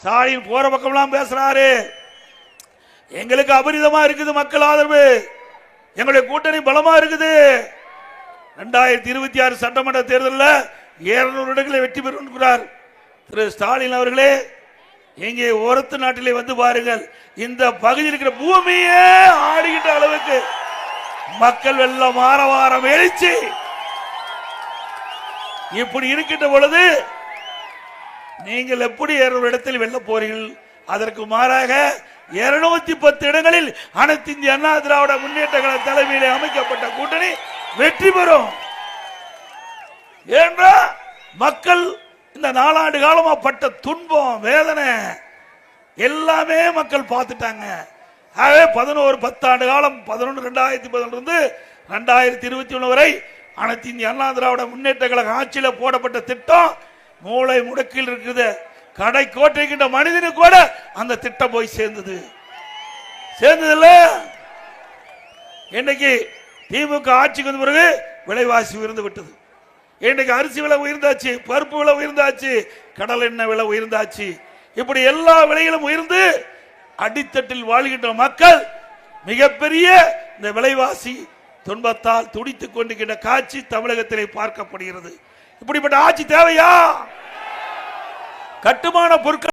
ஸ்டாலின் போற பக்கம்லாம் பேசுறாரு. எங்களுக்கு அபரிதமா இருக்குது மக்கள் ஆதரவு. எங்களுடைய கூட்டணி பலமா இருக்குது. ரெண்டாயிரத்தி இருபத்தி ஆறு சட்டமன்ற தேர்தலில் இருநூறு இடங்களை வெற்றி பெறுகிறார் திரு ஸ்டாலின் அவர்களே. இங்கே ஓரத்து நாட்டிலே வந்து பாருங்கள். இந்த பகுதியில் இருக்கிற பூமியே ஆடுகின்ற அளவுக்கு மக்கள் வெள்ளம் ஆரவாரம் எழுச்சி. இப்படி இருக்கின்ற பொழுது நீங்கள் எப்படி இருநூறு இடத்தில் வெல்ல போறீர்கள்? அதற்கு மாறாக இருநூத்தி பத்து இடங்களில் அனைத்து இந்திய அண்ணா திராவிட முன்னேற்ற கழக தலைமையிலே அமைக்கப்பட்ட கூட்டணி வெற்றி பெறும். ஏன்றா மக்கள் இந்த நாலாண்டு காலமா பட்ட துன்பம் வேதனை எல்லாமே மக்கள் பார்த்துட்டாங்க. ஆகவே பதினோரு பத்தாண்டு காலம் பதினொன்று ரெண்டாயிரத்தி பதினொன்று ரெண்டாயிரத்தி இருபத்தி ஒன்று வரை அனைத்து இந்திய அண்ணா திராவிட முன்னேற்ற கழக ஆட்சியில் போடப்பட்ட திட்டம் மூளை முடக்கில் இருக்குது. கடை கோட்டைக்கின்ற மனிதனு கூட அந்த திட்டம் போய் சேர்ந்தது. சேர்ந்ததில்ல. இன்னைக்கு திமுக ஆட்சிக்கு வந்த பிறகு விலைவாசி உயர்ந்து விட்டது. இன்னைக்கு அரிசி விலை உயர்ந்தாச்சு பருப்பு விலை உயர்ந்தாச்சு கடல் எண்ணெய் விலை உயர்ந்தாச்சு. இப்படி எல்லா விலைகளும் உயர்ந்து அடித்தட்டில் வாழ்கின்ற மக்கள் மிகப்பெரிய இந்த விலைவாசி துன்பத்தால் துடித்துக் கொண்டிருக்கின்ற காட்சி தமிழகத்திலே பார்க்கப்படுகிறது. இப்படிப்பட்ட ஆட்சி தேவையா? கட்டுமான பொருட்கள்